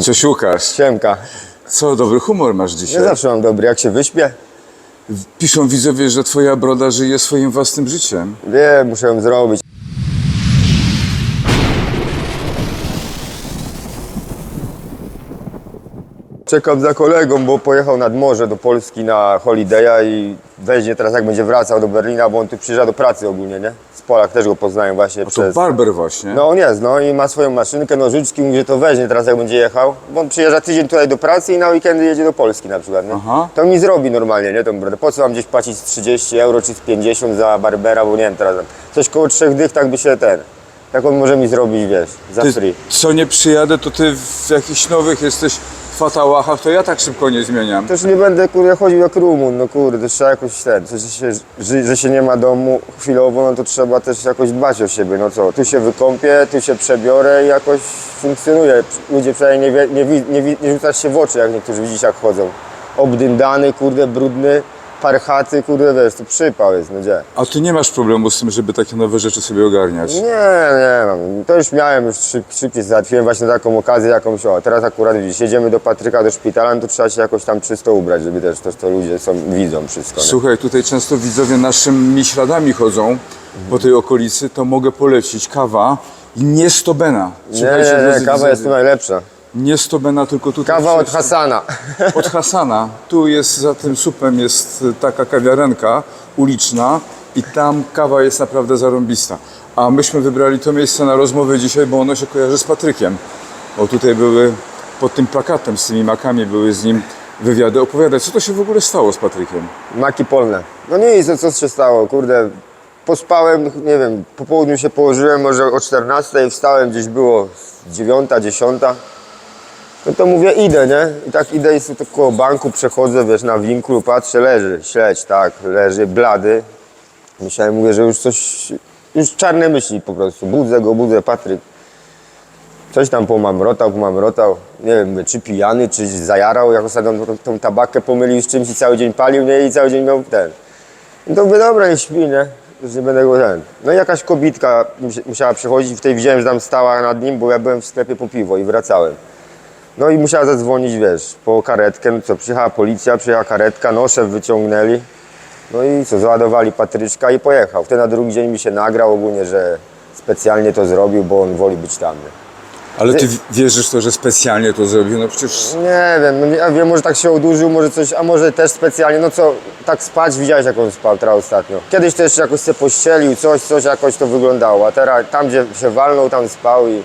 Cześć Łukasz. Siemka. Co, dobry humor masz Nie dzisiaj? zawsze mam dobry, jak się wyśpię. Piszą widzowie, że twoja broda żyje swoim własnym życiem. Wiem, muszę ją zrobić. Czekam za kolegą, bo pojechał nad morze do Polski na holiday'a i weźmie teraz jak będzie wracał do Berlina, bo on tu przyjeżdża do pracy ogólnie, nie? Z Polak też go poznają właśnie To przez... barber właśnie. No on jest, no i ma swoją maszynkę, nożyczki, mówi, że to weźmie teraz jak będzie jechał, bo on przyjeżdża tydzień tutaj do pracy i na weekendy jedzie do Polski na przykład, nie? Aha. To mi zrobi normalnie, nie, tą brodę. Po co mam gdzieś płacić z 30 euro czy z 50 za barbera, bo nie wiem teraz, coś koło trzech dych tak by się ten, tak on może mi zrobić, wiesz, za Ty, free. co nie przyjadę, to ty w jakichś nowych jesteś fatałachach, to ja tak szybko nie zmieniam. Też nie będę, kurde, chodził jak Rumun, no kurde, to trzeba jakoś ten, że, się, że, że się nie ma domu chwilowo, no to trzeba też jakoś dbać o siebie, no co, tu się wykąpię, tu się przebiorę i jakoś funkcjonuje. Ludzie przynajmniej nie, wie, nie, nie, wi- nie rzucasz się w oczy, jak niektórzy widzisz jak chodzą. Obdyndany, kurde, brudny, parchaty, kurde, wiesz, to przypał jest, no gdzie. A ty nie masz problemu z tym, żeby takie nowe rzeczy sobie ogarniać. Nie, nie mam. To już miałem, już szyb, szybciej załatwiłem właśnie taką okazję jakąś, o, teraz akurat widzisz, jedziemy do Patryka do szpitala, no to trzeba się jakoś tam czysto ubrać, żeby też, też to ludzie są, widzą wszystko. Nie? Słuchaj, tutaj często widzowie naszymi śladami chodzą po tej okolicy, to mogę polecić kawa nie stobena. Nie, nie, nie, kawa jest tu najlepsza. Nie stobena, tylko tutaj Kawa od Hasana. od Hasana. Tu jest za tym supem jest taka kawiarenka uliczna i tam kawa jest naprawdę zarąbista. A myśmy wybrali to miejsce na rozmowę dzisiaj, bo ono się kojarzy z Patrykiem. Bo tutaj były pod tym plakatem z tymi makami były z nim wywiady. Opowiadaj, co to się w ogóle stało z Patrykiem? Maki polne. No nic, no co się stało, kurde. Pospałem, nie wiem, po południu się położyłem, może o 14, wstałem, gdzieś było 9, 10. No to mówię, idę, nie? I tak idę i sobie tak koło banku przechodzę, wiesz, na winklu, patrzę, leży, śledź, tak, leży, blady. Myślałem, mówię, że już coś, już czarne myśli po prostu. Budzę go, budzę, Patryk. Coś tam pomamrotał, pomamrotał. Nie wiem, czy pijany, czy zajarał, jak ostatnio tą, tą tabakę pomylił z czymś i cały dzień palił, nie? I cały dzień miał ten. No to mówię, dobra, nie śpi, nie? Już nie będę go ten. No i jakaś kobitka musi- musiała przychodzić, w tej widziałem, że tam stała nad nim, bo ja byłem w sklepie po piwo i wracałem. No i musiała zadzwonić, wiesz, po karetkę, no co, przyjechała policja, przyjechała karetka, nosze wyciągnęli. No i co, załadowali Patryczka i pojechał. Wtedy na drugi dzień mi się nagrał ogólnie, że specjalnie to zrobił, bo on woli być tam. Ale ty wierzysz w to, że specjalnie to zrobił? No przecież Nie wiem, no ja wiem, może tak się odurzył, może coś, a może też specjalnie, no co, tak spać, widziałeś jak on spał teraz ostatnio. Kiedyś też jakoś się pościelił, coś, coś jakoś to wyglądało, a teraz tam, gdzie się walnął, tam spał i...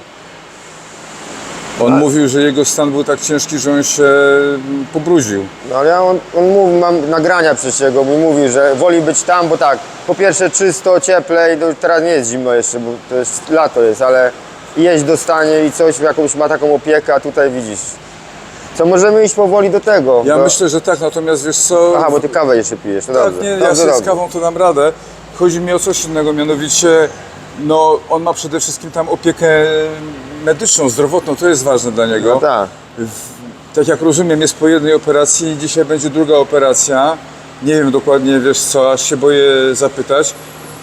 on mówił, że jego stan był tak ciężki, że on się mm, pobrudził. No ale ja on, on mówi, mam nagrania przecież jego, mi mówi, że woli być tam, bo tak, po pierwsze czysto, cieplej, no teraz nie jest zimno jeszcze, bo to jest lato jest, ale jeść dostanie i coś, jakąś ma taką opiekę, a tutaj widzisz. Co, możemy iść powoli do tego. Ja bo... myślę, że tak, natomiast wiesz co... Aha, bo ty kawę jeszcze pijesz, no Tak, dobrze. nie, ja dobrze, sobie z dobrze. kawą to dam radę. Chodzi mi o coś innego, mianowicie no, on ma przede wszystkim tam opiekę medyczną, zdrowotną, to jest ważne dla niego. No tak. Tak jak rozumiem, jest po jednej operacji, dzisiaj będzie druga operacja. Nie wiem dokładnie, wiesz co, aż się boję zapytać.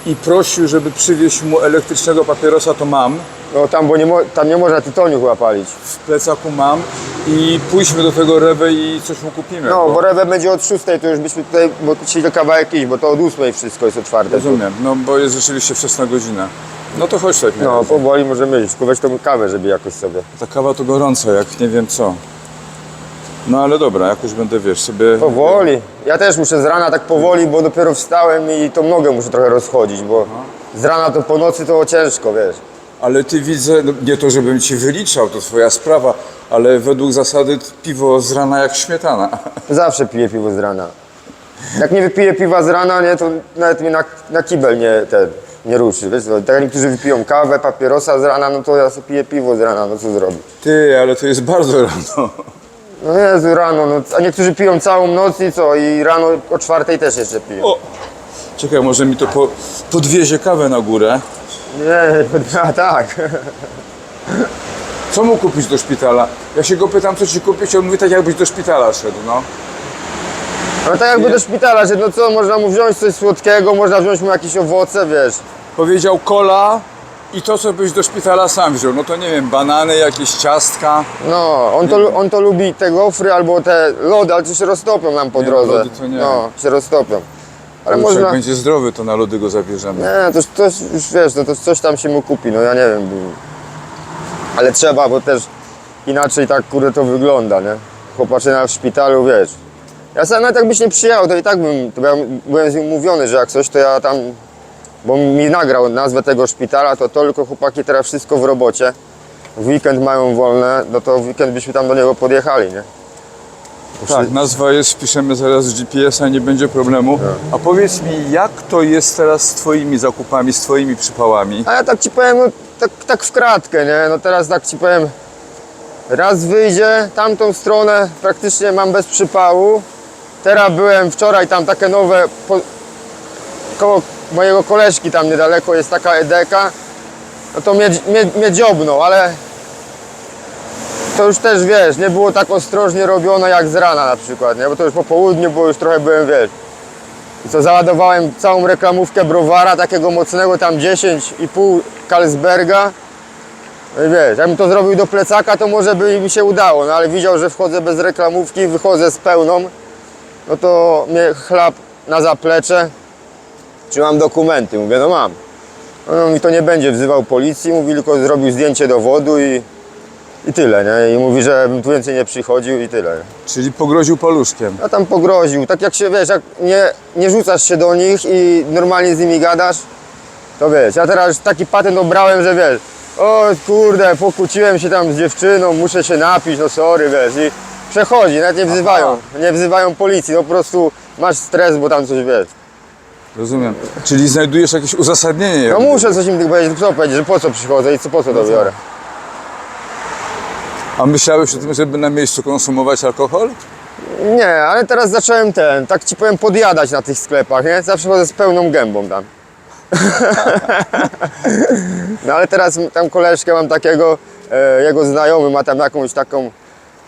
I prosił, żeby przywieźć mu elektrycznego papierosa, to mam. No tam, bo nie, tam nie można tytoniu chyba palić. W plecaku mam. I pójdźmy do tego Rewe i coś mu kupimy. No, bo- rewę będzie od 6, to już byśmy tutaj, bo dzisiaj to kawałek iść, bo to od 8 wszystko jest otwarte. Rozumiem, no bo jest rzeczywiście wczesna godzina. No to chodź tak. No, powoli możemy iść, tylko weź tą kawę, żeby jakoś sobie. Ta kawa to gorąca, jak nie wiem co. No ale dobra, jakoś będę, wiesz, sobie... Powoli. Ja też muszę z rana tak powoli, bo dopiero wstałem i tą nogę muszę trochę rozchodzić, bo z rana to po nocy to ciężko, wiesz. Ale ty widzę, no, nie to żebym ci wyliczał, to twoja sprawa, ale według zasady piwo z rana jak śmietana. Zawsze piję piwo z rana. Jak nie wypiję piwa z rana, nie, to nawet mnie na, na kibel nie, ten, nie ruszy. Wiesz, no, tak jak niektórzy wypiją kawę, papierosa z rana, no to ja sobie piję piwo z rana, no co zrobić. Ty, ale to jest bardzo rano. No Jezu, rano, no, a niektórzy piją całą noc i co, i rano o czwartej też jeszcze piją. O! Czekaj, może mi to po, podwiezie kawę na górę. Nie, a tak. Co mu kupić do szpitala? Ja się go pytam, co ci kupić, on mówi tak jakbyś do szpitala szedł, no. No tak jakby do szpitala, że no co, można mu wziąć coś słodkiego, można wziąć mu jakieś owoce, wiesz. Powiedział kola I to, co byś do szpitala sam wziął, no to nie wiem, banany, jakieś ciastka. No, on to, on to lubi te gofry albo te lody, ale to się roztopią nam po Nie, drodze. lody to nie. No, się roztopią. Ale Ale można... Jak będzie zdrowy, to na lody go zabierzemy. Nie, to, to już wiesz, no to coś tam się mu kupi, no ja nie wiem. Ale trzeba, bo też inaczej tak kurde to wygląda, nie? Chłopaczyna w szpitalu, wiesz. Ja sam nawet jakbyś nie przyjechał, to i tak bym, to ja byłem umówiony, że jak coś, to ja tam, bo mi nagrał nazwę tego szpitala, to tylko chłopaki teraz wszystko w robocie. W weekend mają wolne, no to w weekend byśmy tam do niego podjechali, nie? Tak, nazwa jest, wpiszemy zaraz GPS-a, nie będzie problemu. A powiedz mi, jak to jest teraz z twoimi zakupami, z twoimi przypałami? A ja tak ci powiem, no, tak, tak w kratkę, nie? No teraz tak ci powiem, raz wyjdzie, tamtą stronę praktycznie mam bez przypału. Teraz byłem wczoraj tam takie nowe, po, koło mojego koleżki tam niedaleko jest taka edeka. No to mnie, mnie, mnie dziobnął, ale to już też wiesz, nie było tak ostrożnie robione jak z rana na przykład, nie? Bo to już po południu, bo już trochę byłem, wiesz, i co załadowałem całą reklamówkę browara, takiego mocnego, tam 10,5 Carlsberga. No i wiesz, jakbym to zrobił do plecaka, to może by mi się udało, no ale widział, że wchodzę bez reklamówki, wychodzę z pełną, no to mnie chlap na zaplecze. Czy mam dokumenty? Mówię, no mam. No mi to nie będzie wzywał policji, mówi tylko zrobił zdjęcie dowodu i, i tyle, nie? I mówi, że bym tu więcej nie przychodził i tyle. Czyli pogroził paluszkiem. Ja tam pogroził. Tak jak się wiesz, jak nie, nie rzucasz się do nich i normalnie z nimi gadasz, to wiesz, ja teraz taki patent obrałem, że wiesz, o kurde, pokłóciłem się tam z dziewczyną, muszę się napić, no sorry, wiesz, i przechodzi, nawet nie wzywają, nie wzywają policji, no po prostu masz stres, bo tam coś wiesz. Rozumiem. Czyli znajdujesz jakieś uzasadnienie. No jakby. muszę coś im powiedzieć, co powiedzieć, że po co przychodzę i co, po co to biorę. A myślałeś o tym, żeby na miejscu konsumować alkohol? Nie, ale teraz zacząłem ten, tak ci powiem, podjadać na tych sklepach, nie? Zawsze chodzę z pełną gębą tam. no ale teraz tam koleżkę mam takiego, e, jego znajomy ma tam jakąś taką,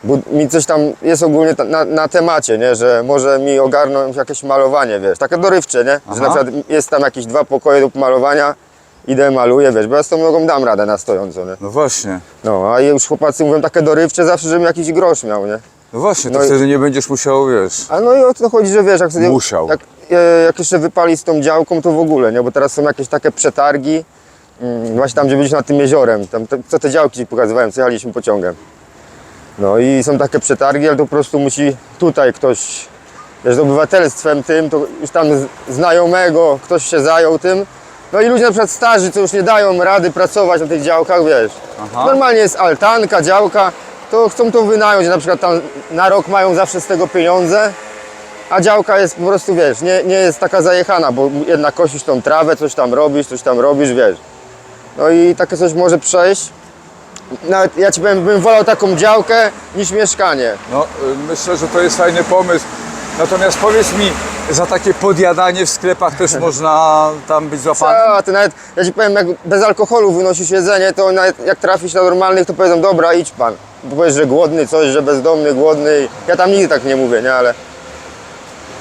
bo mi coś tam jest ogólnie na, na temacie, nie? Że może mi ogarnąć jakieś malowanie, wiesz, takie dorywcze, nie? Że Aha. na przykład jest tam jakieś dwa pokoje do malowania, idę maluję, wiesz, bo ja z tą nogą dam radę na stojąco, nie? No właśnie. No, a już chłopacy mówią takie dorywcze zawsze, żebym jakiś grosz miał, nie? No właśnie, to No i- wtedy nie będziesz musiał, wiesz. A no i o to chodzi, że wiesz, jak sobie. Musiał. Jak, e, jak jeszcze wypali z tą działką, to w ogóle, nie? Bo teraz są jakieś takie przetargi. Mm, właśnie tam, gdzie byliśmy nad tym jeziorem. Tam, te, co te działki ci pokazywałem, co jechaliśmy pociągiem. No i są takie przetargi, ale to po prostu musi tutaj ktoś, wiesz, z obywatelstwem tym, to już tam z- znajomego, ktoś się zajął tym. No i ludzie na przykład starzy, co już nie dają rady pracować na tych działkach, wiesz. Aha. Normalnie jest altanka, działka, to chcą to wynająć, na przykład tam na rok mają zawsze z tego pieniądze, a działka jest po prostu, wiesz, nie, nie jest taka zajechana, bo jednak kosisz tą trawę, coś tam robisz, coś tam robisz, wiesz. No i takie coś może przejść. Nawet ja ci powiem, bym wolał taką działkę niż mieszkanie. No, y, myślę, że to jest fajny pomysł. Natomiast powiedz mi, za takie podjadanie w sklepach też można tam być złapanym? A, ty nawet, ja ci powiem, jak bez alkoholu wynosisz jedzenie, to nawet jak trafisz na normalnych, to powiedzą, dobra, idź pan. Bo powiesz, że głodny coś, że bezdomny, głodny. Ja tam nigdy tak nie mówię, nie, ale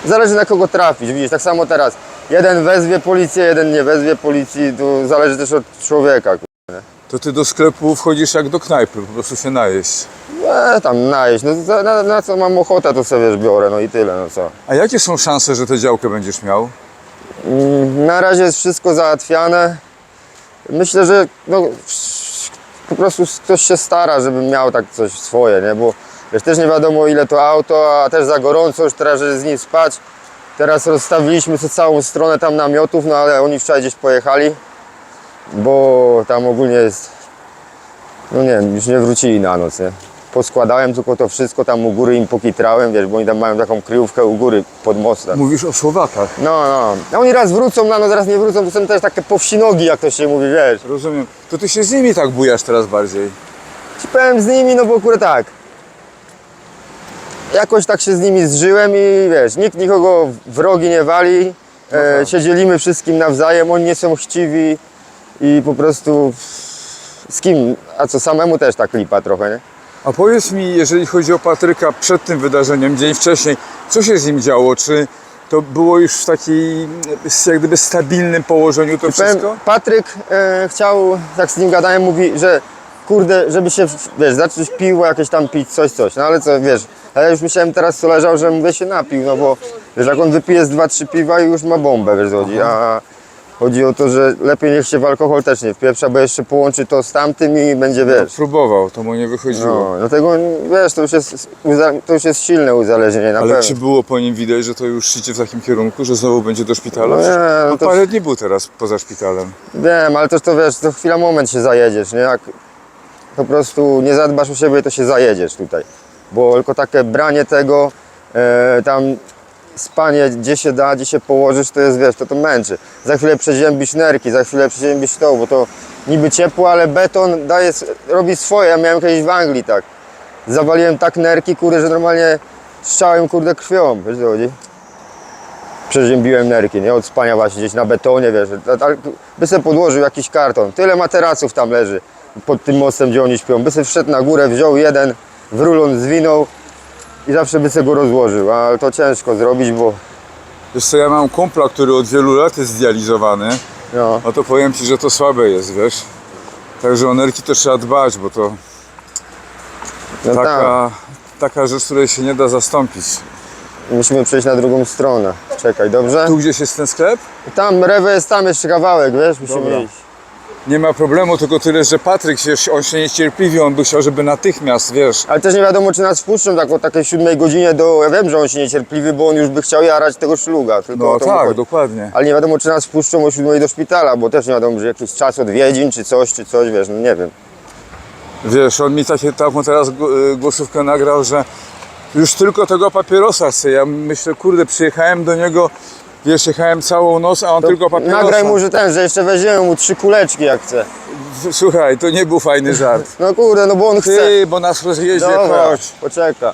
zależy na kogo trafisz, widzisz, tak samo teraz. Jeden wezwie policję, jeden nie wezwie policji, to zależy też od człowieka. To ty do sklepu wchodzisz jak do knajpy, po prostu się najeść. E, tam najeść, no na, na co mam ochotę, to sobie wiesz, biorę, no i tyle, no co. A jakie są szanse, że tę działkę będziesz miał? Mm, Na razie jest wszystko załatwiane. Myślę, że no, po prostu ktoś się stara, żeby miał tak coś swoje, nie? Bo wiesz, też nie wiadomo ile to auto, a też za gorąco już teraz, żeby z nim spać. Teraz rozstawiliśmy całą stronę tam namiotów, no ale oni wczoraj gdzieś pojechali, bo tam ogólnie jest, no nie wiem, już nie wrócili na noc, nie? Poskładałem tylko to wszystko, tam u góry im pokitrałem, wiesz, bo oni tam mają taką kryjówkę u góry pod mostem. Mówisz o Słowakach. No, no. A oni raz wrócą na noc, raz nie wrócą, to są też takie powsinogi, jak to się mówi, wiesz. Rozumiem. To ty się z nimi tak bujasz teraz bardziej. Ci powiem z nimi, no bo akurat tak. Jakoś tak się z nimi zżyłem i wiesz, nikt nikogo w rogi nie wali. E, się dzielimy wszystkim nawzajem, oni nie są chciwi i po prostu z kim, a co samemu też tak lipa trochę, nie? A powiedz mi, jeżeli chodzi o Patryka przed tym wydarzeniem, dzień wcześniej, co się z nim działo? Czy to było już w takiej jak gdyby stabilnym położeniu to Powiem, wszystko? Patryk e, chciał, jak z nim gadałem, mówi, że kurde, żeby się, wiesz, zacząć piło jakieś tam pić, coś, coś. No ale co, wiesz, a ja już myślałem teraz, co leżał, że mówię się napił, no bo wiesz, jak on wypije z 2-3 piwa i już ma bombę, wiesz, chodzi, a chodzi o to, że lepiej niech się w alkohol też nie wpieprza, bo jeszcze połączy to z tamtym i będzie, wiesz. Próbował, to mu nie wychodziło. No, dlatego, wiesz, to już jest, to już jest silne uzależnienie, na Ale pewno. czy było po nim widać, że to już idzie w takim kierunku, że znowu będzie do szpitala? No nie, no no to- parę dni był teraz poza szpitalem. Wiem, ale też to wiesz, to chwila moment się zajedziesz, nie? Jak po prostu nie zadbasz o siebie, to się zajedziesz tutaj. Bo tylko takie branie tego, e, tam spanie gdzie się da, gdzie się położysz, to jest, wiesz, to to męczy. Za chwilę przeziębisz nerki, za chwilę przeziębisz to, bo to niby ciepło, ale beton daje, robi swoje. Ja miałem kiedyś w Anglii tak. Zawaliłem tak nerki, kurde, że normalnie strzałem, kurde, krwią, wiesz co chodzi? przeziębiłem nerki, nie? Od spania właśnie gdzieś na betonie, wiesz. A- By sobie podłożył jakiś karton. Tyle materaców tam leży pod tym mostem, gdzie oni śpią. By sobie wszedł na górę, wziął jeden, w rulon zwinął i zawsze by sobie go rozłożył. Ale to ciężko zrobić, bo Wiesz co, ja mam kumpla, który od wielu lat jest zdializowany, no, no to powiem Ci, że to słabe jest, wiesz. Także o nerki to trzeba dbać, bo to no tak. taka, taka rzecz, której się nie da zastąpić. Musimy przejść na drugą stronę. Czekaj, dobrze? Tu gdzieś jest ten sklep? Tam, rewe jest tam jeszcze kawałek, wiesz, musimy Dobra. iść. Nie ma problemu, tylko tyle, że Patryk się, on się niecierpliwi, on by chciał, żeby natychmiast, wiesz. Ale też nie wiadomo, czy nas wpuszczą tak o takiej siódmej godzinie do... Ja wiem, że on się niecierpliwy, bo on już by chciał jarać tego szluga. Tylko No o to mu tak, chodzi. dokładnie. Ale nie wiadomo, czy nas wpuszczą o 7 do szpitala, bo też nie wiadomo, że jakiś czas odwiedzin, czy coś, czy coś, wiesz, no nie wiem. Wiesz, on mi takie, taką teraz gł- głosówkę nagrał, że już tylko tego papierosa chce. Ja myślę, kurde, przyjechałem do niego, wiesz, jechałem całą noc, a on tylko papierosa. Nagraj mu, że ten, że jeszcze weźmiemy mu trzy kuleczki, jak chce. Słuchaj, to nie był fajny żart. No kurde, no bo on chce. Ty, bo nas rozjeździ, Dobra, poczeka.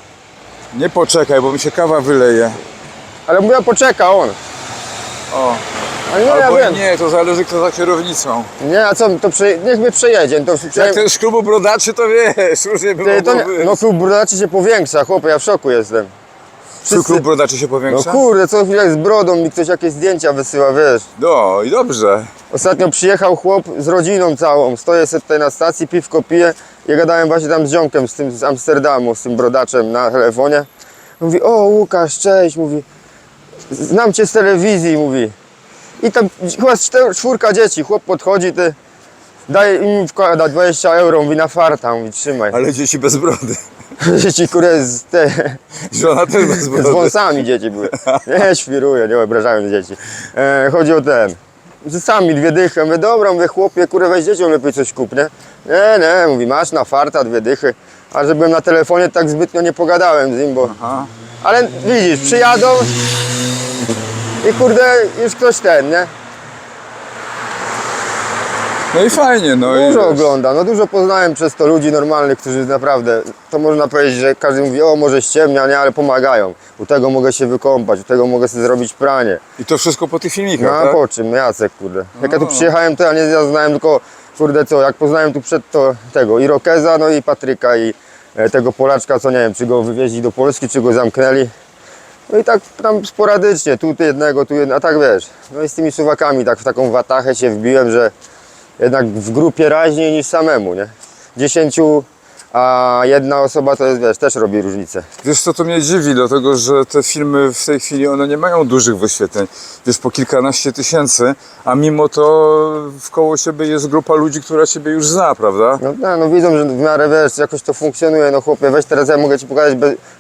Nie poczekaj, bo mi się kawa wyleje. Ale mówię, poczeka on. O. A nie, ja Albo wiem. nie, to zależy kto za kierownicą. Nie, a co, to prze... niech mnie przejedzie. To, Jak ten z klubu brodaczy, to wiesz, różnie by Ty, to nie... No klub brodaczy się powiększa, chłopie, ja w szoku jestem. Twój klub brodaczy się No powiększa? kurde, co chwilę z brodą mi ktoś jakieś zdjęcia wysyła, wiesz. No i dobrze. Ostatnio przyjechał chłop z rodziną całą. Stoję sobie tutaj na stacji, piwko piję. Ja gadałem właśnie tam z ziomkiem z tym z Amsterdamu, z tym brodaczem na telefonie. Mówi, o Łukasz, cześć, mówi. Znam cię z telewizji, mówi. I tam chyba z czter- czwórka dzieci, chłop podchodzi, ty daje im wkłada 20 euro, mówi na farta, mówi trzymaj. Ale dzieci bez brody. Dzieci, które z, te, Żona też bez z brody. wąsami dzieci były. Nie, świruję, nie obrażałem dzieci. E, chodzi o ten. Sami dwie dychy. Mówię, dobra, mówię, chłopie, kurę, weź dzieciom lepiej coś kup, nie? Nie, nie, mówi, masz na farta dwie dychy. A że byłem na telefonie, tak zbytnio nie pogadałem z nim, bo... Aha. Ale widzisz, przyjadą i kurde, już ktoś ten, nie? No i fajnie, no i Dużo wiesz, oglądam, no dużo poznałem przez to ludzi normalnych, którzy naprawdę, to można powiedzieć, że każdy mówi, o może ściemnia, nie, ale pomagają. U tego mogę się wykąpać, u tego mogę sobie zrobić pranie. I to wszystko po tych No filmikach, a tak? po czym, Jacek, kurde. Jak ja tu No. przyjechałem, to ja nie ja znałem tylko, kurde co, jak poznałem tu przed to tego Irokeza, no i Patryka i e, tego Polaczka, co nie wiem, czy go wywieźli do Polski, czy go zamknęli. No i tak tam sporadycznie, tu jednego, tu jednego, a tak wiesz. No i z tymi suwakami tak w taką watachę się wbiłem, że jednak w grupie raźniej niż samemu, nie? Dziesięciu, a jedna osoba to jest, wiesz, też robi różnicę. Wiesz co, to mnie dziwi, dlatego że te filmy w tej chwili, one nie mają dużych wyświetleń. Wiesz, po kilkanaście tysięcy, a mimo to wkoło siebie jest grupa ludzi, która ciebie już zna, prawda? No, no, no widzą, że w miarę wiesz, jakoś to funkcjonuje, no chłopie, weź teraz ja mogę ci pokazać,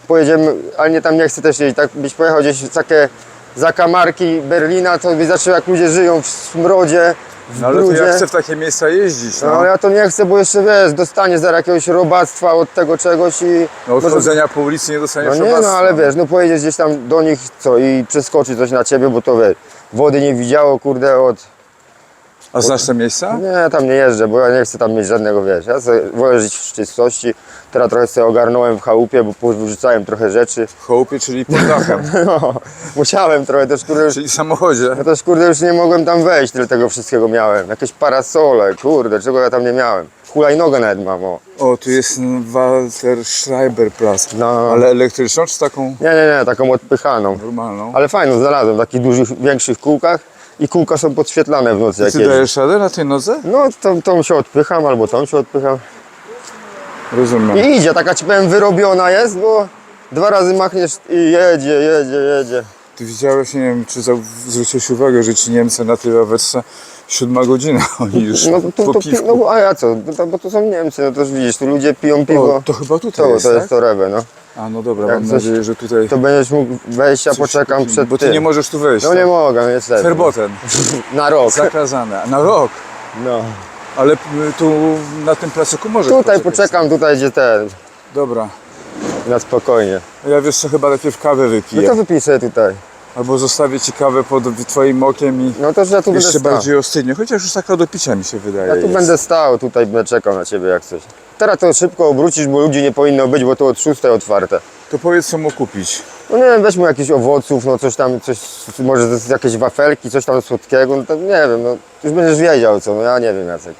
pojedziemy, ale nie tam nie chcę też jeździć, tak byś pojechał gdzieś w takie zakamarki Berlina, to byś zaczął jak ludzie żyją w smrodzie, w No ale to ja chcę w takie miejsca jeździć, No no. ja to nie chcę, bo jeszcze wiesz, dostanie za jakiegoś robactwa od tego czegoś i... No od chodzenia po ulicy nie dostaniesz no nie, no robactwa. ale wiesz, no pojedziesz gdzieś tam do nich, co, i przeskoczy coś na ciebie, bo to wiesz, wody nie widziało, kurde, od... A znasz te miejsca? Nie, tam nie jeżdżę, bo ja nie chcę tam mieć żadnego, wiesz, ja sobie wolę żyć w czystości. Teraz trochę sobie ogarnąłem w chałupie, bo wyrzucałem trochę rzeczy. W chałupie, czyli pod dachem, No, musiałem trochę, też kurde, już, czyli w samochodzie. ja też kurde już nie mogłem tam wejść, tyle tego wszystkiego miałem. Jakieś parasole, kurde, czego ja tam nie miałem. hulajnogę nawet mam, o. O, tu jest Walter Schreiber Platz. No. Ale elektryczną czy taką Nie, nie, nie, taką odpychaną. normalną? Ale fajną znalazłem, w takich dużych, większych kółkach i kółka są podświetlane w nocy jak Ty dajesz radę na tej nodze? No, tą, tą się odpycham, albo tą się odpycham. Rozumiem. I idzie, taka ci powiem wyrobiona jest, bo dwa razy machniesz i jedzie, jedzie, jedzie. Ty widziałeś, nie wiem, czy zwróciłeś uwagę, że ci Niemcy na tej ławeczce siódma godzina, oni już No to, po to, piwku. no a ja co, no, to, bo to są Niemcy, no to już widzisz, tu ludzie piją piwo. o, to chyba tutaj to, jest, to tak? jest Torebe, no. A, no dobra, Jak mam coś- nadzieję, że tutaj... To będziesz mógł wejść, ja poczekam przed Bo ty tym. nie możesz tu wejść. No tak? nie mogę, no niestety. Verboten. Na rok. Zakazane. Na rok. No. Ale tu na tym placyku możesz Tutaj poczekać. poczekam, tutaj gdzie ten, Dobra. na spokojnie. Ja wiesz co, chyba najpierw kawę No wypiję. to wypij sobie tutaj. Albo zostawię ci kawę pod twoim okiem i No to że ja tu będę jeszcze stał. bardziej ostygnie. Chociaż już taka do picia mi się wydaje Ja tu jest. będę stał, tutaj będę czekał na ciebie jak coś. Teraz to szybko obrócisz, bo ludzi nie powinno być, bo to od 6 otwarte. To powiedz co mu kupić. No nie wiem, weź mu jakichś owoców, no coś tam, coś, może jakieś wafelki, coś tam słodkiego, no to nie wiem, no już będziesz wiedział co, no ja nie wiem Jacek.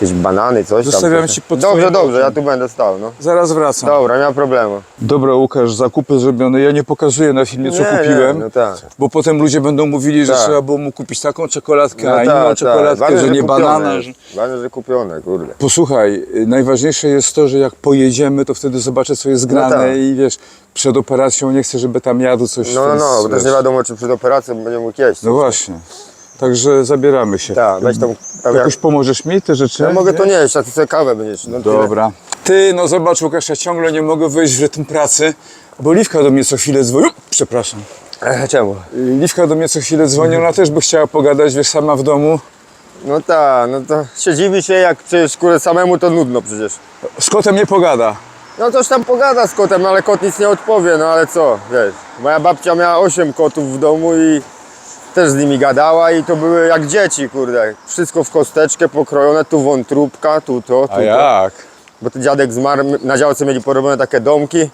Jakieś banany, coś tam. Zostawiam coś. ci pod Dobrze, twoim dobrze, okiem. ja tu będę stał, no. Zaraz wracam. Dobra, nie ma problemu. Dobra Łukasz, zakupy zrobione. Ja nie pokazuję na filmie co Nie, nie, kupiłem. no tak. Bo potem ludzie będą mówili, że Tak. trzeba było mu kupić taką czekoladkę, No a inną tak, czekoladkę, Ważne, że nie kupione banana. Że... Ważne, że kupione, kurde. Posłuchaj, y, najważniejsze jest to, że jak pojedziemy, to wtedy zobaczę, co jest grane tak. i wiesz, przed operacją nie chcę, żeby tam jadł coś. No, no, no, bo też nie wiadomo, czy przed operacją będzie mógł jeść. No właśnie. Także zabieramy się. Tak, weź tą... Tam Jakoś pomożesz mi te rzeczy? Ja mogę to nieść, a ty sobie kawę będziesz. No. Dobra. Ty, no zobacz Łukasz, ja ciągle nie mogę wejść w rytm pracy, bo Liwka do mnie co chwilę dzwoni. Przepraszam. E, czemu? Liwka do mnie co chwilę dzwoni, ona też by chciała pogadać, wiesz, sama w domu. No tak, no to się dziwi się, jak przecież kurde samemu to nudno przecież. Z kotem nie pogada. No toż tam pogada z kotem, ale kot nic nie odpowie, no ale co, wiesz. Moja babcia miała 8 kotów w domu i też z nimi gadała i to były jak dzieci, kurde. Wszystko w kosteczkę pokrojone, tu wątróbka, tu to, tu A to. jak? Bo to dziadek zmarł, na działce mieli porobione takie domki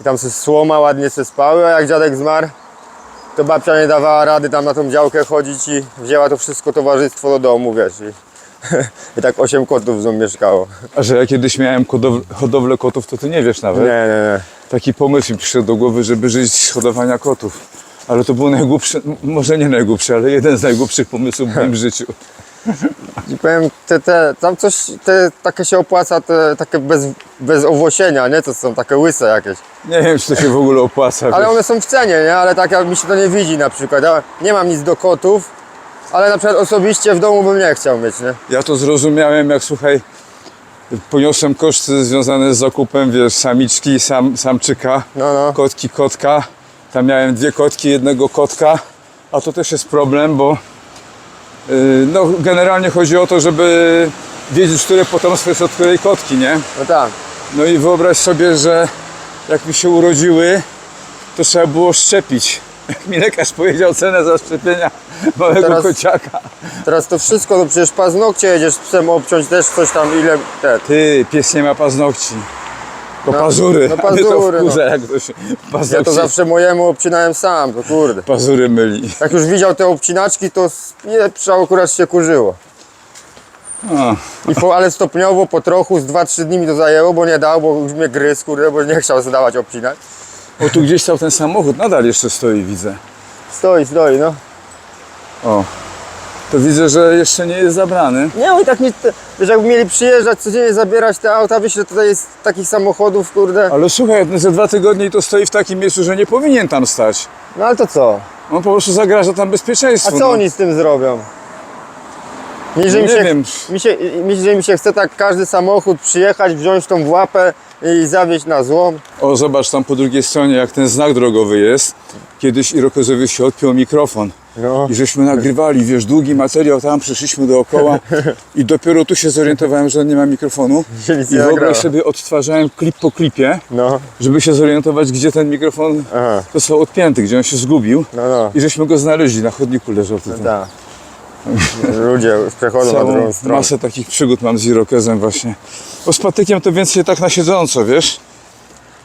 i tam se słoma ładnie se spały, a jak dziadek zmarł, to babcia nie dawała rady tam na tą działkę chodzić i wzięła to wszystko towarzystwo do domu, wiesz. I, i tak 8 kotów z nią mieszkało. A że ja kiedyś miałem kodow- hodowlę kotów, to ty nie wiesz nawet. Nie, nie, nie. Taki pomysł mi przyszedł do głowy, żeby żyć z hodowania kotów. Ale to był najgłupszy, m- może nie najgłupszy, ale jeden z najgłupszych pomysłów w moim życiu. I powiem, te, te, tam coś, te, takie się opłaca, te takie bez, bez owłosienia, nie? To są takie łyse jakieś. Nie wiem, czy to się w ogóle opłaca. Ale wiesz. one są w cenie, nie? Ale tak jak mi się to nie widzi na przykład. Ja nie mam nic do kotów, ale na przykład osobiście w domu bym nie chciał mieć, nie? Ja to zrozumiałem, jak słuchaj, poniosłem koszty związane z zakupem, wiesz, samiczki, sam, samczyka, No, no. kotki, kotka. Tam miałem dwie kotki, jednego kotka, a to też jest problem, bo yy, no, generalnie chodzi o to, żeby wiedzieć, które potomstwo jest od której kotki, nie? No tak. No i wyobraź sobie, że jak mi się urodziły, to trzeba było szczepić. Jak mi lekarz powiedział cenę zaszczepienia małego Teraz- kociaka. Teraz to wszystko, to przecież paznokcie jedziesz z psem obciąć też coś tam, ile... Te, Ty, pies nie ma paznokci. To No, pazury. no mnie to pazury, wkurza, jak to się paznokci, ja to zawsze mojemu obcinałem sam, to kurde. pazury myli. Jak już widział te obcinaczki, to spieprzał, akurat się kurzyło. I po, ale stopniowo, po trochu, z 2-3 dni mi to zajęło, bo nie dał, bo już mnie gryzł, kurde, bo nie chciał zdawać obcinać. o, tu gdzieś stał ten samochód, nadal jeszcze stoi, widzę. Stoi, stoi, no. O, to widzę, że jeszcze nie jest zabrany. Nie, oni tak nie, wiesz, jakby mieli przyjeżdżać, codziennie zabierać te auta, wiesz, ile tutaj jest takich samochodów, kurde. Ale słuchaj, za dwa tygodnie to stoi w takim miejscu, że nie powinien tam stać. No ale to co? On po prostu zagraża tam A bezpieczeństwu. co no. oni z tym zrobią? Mi, że No mi nie się, wiem. Mi się, mi, że mi się chce tak każdy samochód przyjechać, wziąć tą łapę i zawieźć na złom. O, zobacz tam po drugiej stronie, jak ten znak drogowy jest. Kiedyś Irokezowi się odpiął mikrofon. No. I żeśmy nagrywali, wiesz, długi materiał, tam przeszliśmy dookoła i dopiero tu się zorientowałem, że nie ma mikrofonu. I wyobraź sobie, odtwarzałem klip po klipie, No, żeby się zorientować, gdzie ten mikrofon Aha. został odpięty, gdzie on się zgubił. no, no. I żeśmy go znaleźli, na chodniku leżał tutaj. Tak. Ludzie przechodzą na Całą drugą stronę. masę takich przygód mam z Irokezem właśnie. Bo z patykiem to więcej tak na siedząco, wiesz?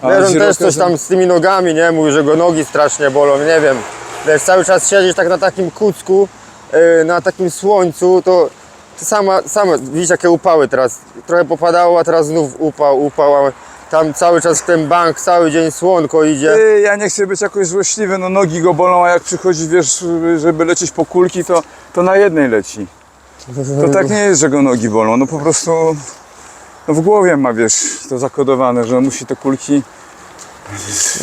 A on też coś tam z tymi nogami, nie? Mówi, że go nogi strasznie bolą, nie wiem. Wiesz, cały czas siedzieć tak na takim kucku, yy, na takim słońcu, to sama, sama, widzisz jakie upały teraz, trochę popadało, a teraz znów upał, upał, tam cały czas ten bank, cały dzień słonko idzie. Ja nie chcę być jakoś złośliwy, no nogi go bolą, a jak przychodzi, wiesz, żeby lecieć po kulki, to, to na jednej leci. To tak nie jest, że go nogi bolą, no po prostu no w głowie ma, wiesz, to zakodowane, że musi te kulki...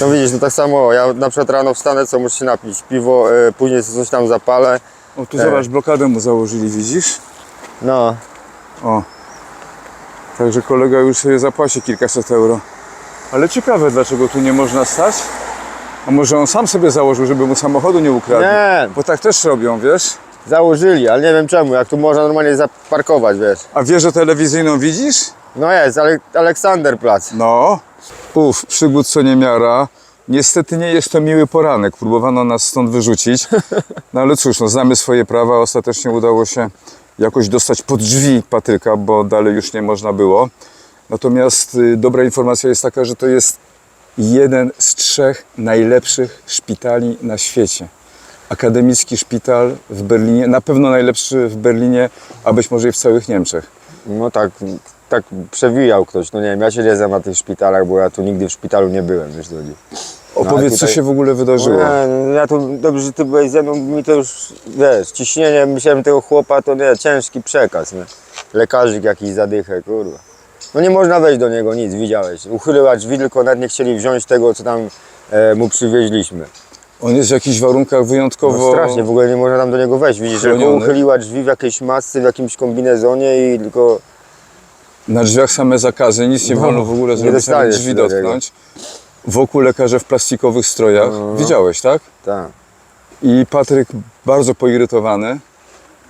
No widzisz, no tak samo, ja na przykład rano wstanę, co muszę się napić, piwo, y, później coś tam zapalę, O, tu zobacz, blokadę mu założyli, widzisz? no. O. Także kolega już sobie zapłaci kilkaset euro. Ale ciekawe, dlaczego tu nie można stać? A może on sam sobie założył, żeby mu samochodu nie ukradli? Nie. Bo tak też robią, wiesz? Założyli, ale nie wiem czemu, jak tu można normalnie zaparkować, wiesz. A wieżę telewizyjną widzisz? No jest, ale Aleksanderplatz. No. Uf, przygód co niemiara. Niestety nie jest to miły poranek. Próbowano nas stąd wyrzucić. No ale cóż, no, znamy swoje prawa. Ostatecznie udało się jakoś dostać pod drzwi Patryka, bo dalej już nie można było. Natomiast y, dobra informacja jest taka, że to jest jeden z trzech najlepszych szpitali na świecie. Akademicki szpital w Berlinie, na pewno najlepszy w Berlinie, a być może i w całych Niemczech. No tak, tak przewijał ktoś, no nie wiem, ja się nie znam na tych szpitalach, bo ja tu nigdy w szpitalu nie byłem, wiesz chodzi. Opowiedz, co się w ogóle wydarzyło. Nie, no ja to dobrze, że ty byłeś ze mną, mi to już, wiesz, ciśnienie, myślałem tego chłopa, to nie, ciężki przekaz, nie? Lekarzyk jakiś zadychę, kurwa. No nie można wejść do niego, nic, widziałeś. Uchyliła drzwi, tylko nawet nie chcieli wziąć tego, co tam e, mu przywieźliśmy. On jest w jakichś warunkach wyjątkowo. No strasznie, w ogóle nie można tam do niego wejść. Widzisz, że uchyliła drzwi w jakiejś masce, w jakimś kombinezonie i tylko... Na drzwiach same zakazy, nic nie No, wolno w ogóle zrobić, nawet drzwi dotknąć. Wokół lekarze w plastikowych strojach. No, no. Widziałeś, tak? Tak. I Patryk bardzo poirytowany,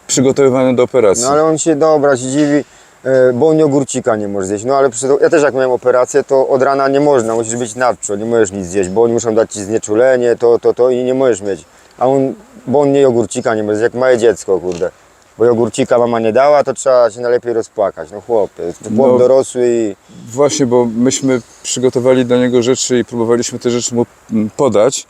przygotowywany do operacji. No ale on się, dobra, się dziwi, e, bo on ogórcika nie może zjeść. No ale przy ja też jak miałem operację, to od rana nie można, musisz być nawczo, nie możesz nic zjeść, bo oni muszą dać ci znieczulenie, to, to, to i nie możesz mieć. A on, bo on nie ogórcika nie może zjeść, jak małe dziecko, kurde. Bo ogórcika mama nie dała, to trzeba się najlepiej rozpłakać. No chłopie, chłop No. dorosły i... Właśnie, bo myśmy przygotowali dla niego rzeczy i próbowaliśmy te rzeczy mu mm, podać,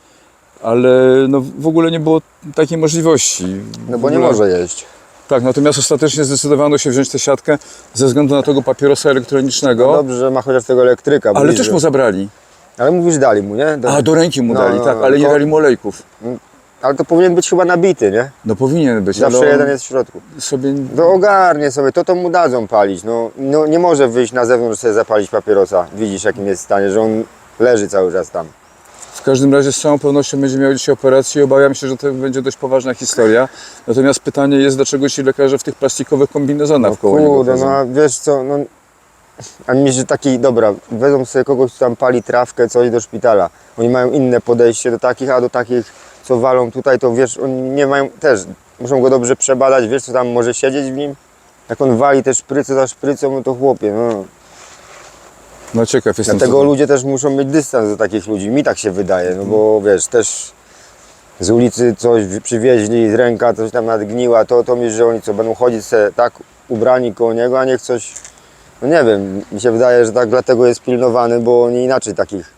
ale no w ogóle nie było takiej możliwości. No bo nie może jeść. Tak, natomiast ostatecznie zdecydowano się wziąć tę siatkę ze względu na tego papierosa elektronicznego, No dobrze, że ma chociaż tego elektryka. ale bliżej. też mu zabrali. Ale mówisz, dali mu, nie? Do... A, do ręki mu No, dali, no, tak, no. ale nie To- dali mu olejków. Ale to powinien być chyba nabity, nie? No powinien być, Zawsze ale jeden jest w środku. sobie... No ogarnie sobie, to to mu dadzą palić. No, no nie może wyjść na zewnątrz sobie zapalić papierosa. Widzisz jakim jest stanie, że on leży cały czas tam. W każdym razie z całą pewnością będzie miał dzisiaj operację i obawiam się, że to będzie dość poważna historia. Natomiast pytanie jest, dlaczego ci lekarze w tych plastikowych kombinezonach wkoło niego Kurde, chodzą? no a wiesz co, no... A mi że taki, dobra, wezmą sobie kogoś, kto tam pali trawkę, coś do szpitala. Oni mają inne podejście do takich, a do takich, co walą tutaj, to wiesz, oni nie mają też, muszą go dobrze przebadać, wiesz co tam może siedzieć w nim? Jak on wali te szpryce za szprycą, no to chłopie, no. No ciekaw jestem. Dlatego co- ludzie też muszą mieć dystans do takich ludzi. Mi tak się wydaje, no bo wiesz, też z ulicy coś przywieźli, z ręka coś tam nadgniła, to, to mi, że oni co, będą chodzić se tak ubrani koło niego, a niech coś, no nie wiem, mi się wydaje, że tak dlatego jest pilnowany, bo oni inaczej takich,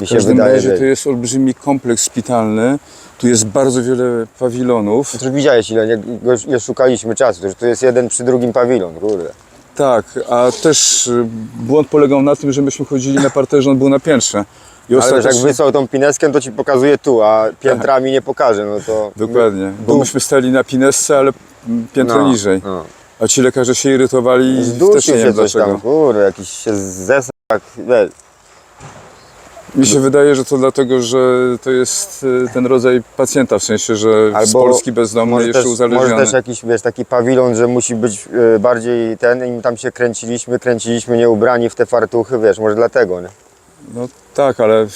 mi W się każdym wydaje, razie że... to jest olbrzymi kompleks szpitalny. Tu jest bardzo wiele pawilonów. To już widziałeś ile, nie, go- szukaliśmy czasu, to, że jest jeden przy drugim pawilon, kurde. Tak, a też y, błąd polegał na tym, że myśmy chodzili na parterze, on był na piętrze. I Ale jak ostatecznie... wysłał tą pineskę, to ci pokazuje tu, a piętrami nie pokaże, no to... Dokładnie, bo Dół- myśmy stali na pinesce, ale mm, piętro No, niżej. no. A ci lekarze się irytowali i też nie Zdusił wiem się coś dlaczego. tam, kurde, jakiś się wiesz. Mi się wydaje, że to dlatego, że to jest y, ten rodzaj pacjenta, w sensie, że z Albo Polski bezdomny, jeszcze też, uzależniony. może też jakiś, wiesz, taki pawilon, że musi być e, bardziej ten i tam się kręciliśmy, kręciliśmy nieubrani w te fartuchy, wiesz, może dlatego, nie? No tak, ale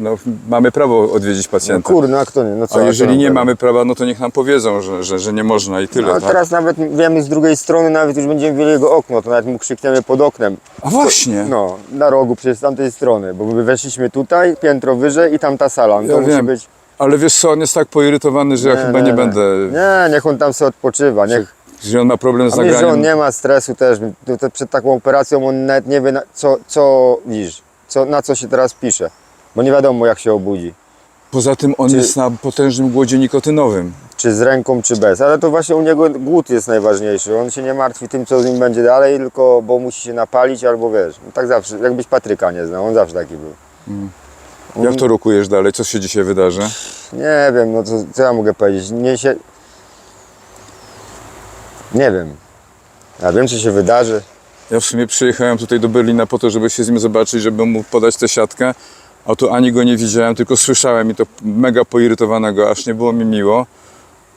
no, mamy prawo odwiedzić No pacjenta. kurde, a kto nie? No co, A jeżeli nie mamy prawa, no to niech nam powiedzą, że, że, że nie można i tyle, No, a tak? teraz nawet wiemy z drugiej strony, nawet już będziemy widzieli jego okno, to nawet mu krzykniemy pod oknem. A właśnie! No, na rogu, przecież z tamtej strony, bo my weszliśmy tutaj, piętro wyżej i tam ta sala, no to Ja musi wiem. być... Ale wiesz co, on jest tak poirytowany, że ja chyba nie, będę, Nie, niech on tam sobie odpoczywa, niech... że on ma problem z A wiesz, że on nagraniem. nie ma stresu też. Przed taką operacją on nawet nie wie, na, co, co widzisz, co, na co się teraz pisze. Bo nie wiadomo, jak się obudzi. Poza tym on Czy- jest na potężnym głodzie nikotynowym. czy z ręką, czy bez. Ale to właśnie u niego głód jest najważniejszy. On się nie martwi tym, co z nim będzie dalej, tylko bo musi się napalić albo wiesz. No tak zawsze, jakbyś Patryka nie znał, on zawsze taki był. Jak to rokujesz dalej? Co się dzisiaj wydarzy? Nie wiem, no co, co ja mogę powiedzieć? Nie się... Nie wiem. Ja wiem, czy się wydarzy. Ja w sumie przyjechałem tutaj do Berlina po to, żeby się z nim zobaczyć, żeby mu podać tę siatkę. A tu ani go nie widziałem, tylko słyszałem i to mega poirytowanego, aż nie było mi miło.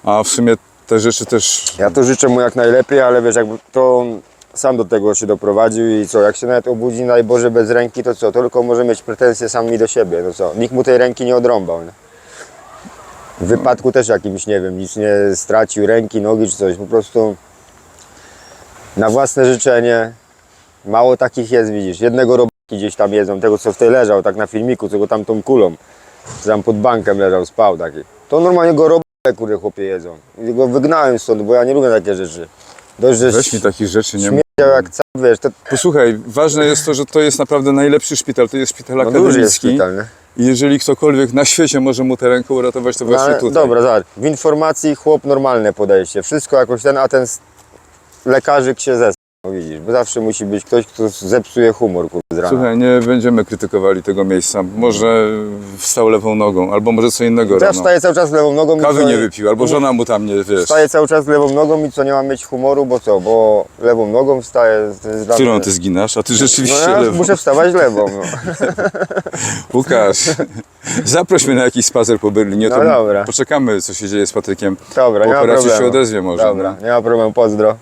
A w sumie te rzeczy też Ja to życzę mu jak najlepiej, ale wiesz, jakby to on sam do tego się doprowadził i co, jak się nawet obudzi, daj Boże, bez ręki, to co, to tylko może mieć pretensje sami do siebie, no co, nikt mu tej ręki nie odrąbał, nie? W wypadku też jakimś, nie wiem, nic nie stracił, ręki, nogi czy coś, po prostu na własne życzenie, mało takich jest, widzisz, jednego robaki gdzieś tam jedzą, tego co w tej leżał, tak na filmiku, co go tam tą kulą, co tam pod bankiem leżał, spał taki, to normalnie go robaki, kurde, chłopie jedzą, I go wygnałem stąd, bo ja nie lubię takie rzeczy. Dość, że weź mi takich rzeczy nie śmierdział jak cały, wiesz, to Posłuchaj, ważne jest to, że to jest naprawdę najlepszy szpital, to jest szpital no, duży jest akademicki. szpital, nie? I jeżeli ktokolwiek na świecie może mu tę rękę uratować, to No, właśnie ale tutaj. dobra, zobacz, w informacji chłop normalne podejście, wszystko jakoś ten, a ten s- lekarzyk się zesrał, widzisz, bo zawsze musi być ktoś, kto zepsuje humor, kurde, z rana. Słuchaj, nie będziemy krytykowali tego miejsca. Może wstał lewą nogą, albo może co innego To ja rano. wstaję cały czas lewą nogą i Kawy co, nie wypił, albo żona mu tam nie, wiesz. Wstaję cały czas lewą nogą i co, nie mam mieć humoru, bo co, bo lewą nogą wstaję. To jest dla Którą mnie- ty zginasz, a ty No rzeczywiście ja lewą. muszę wstawać lewą, no. Łukasz, zaproś mnie na jakiś spacer po Berlinie, to No dobra. poczekamy, co się dzieje z Patrykiem. Dobra, po nie ma operacji problemu. się odezwie może. Dobra, nie ma problemu, pozdro.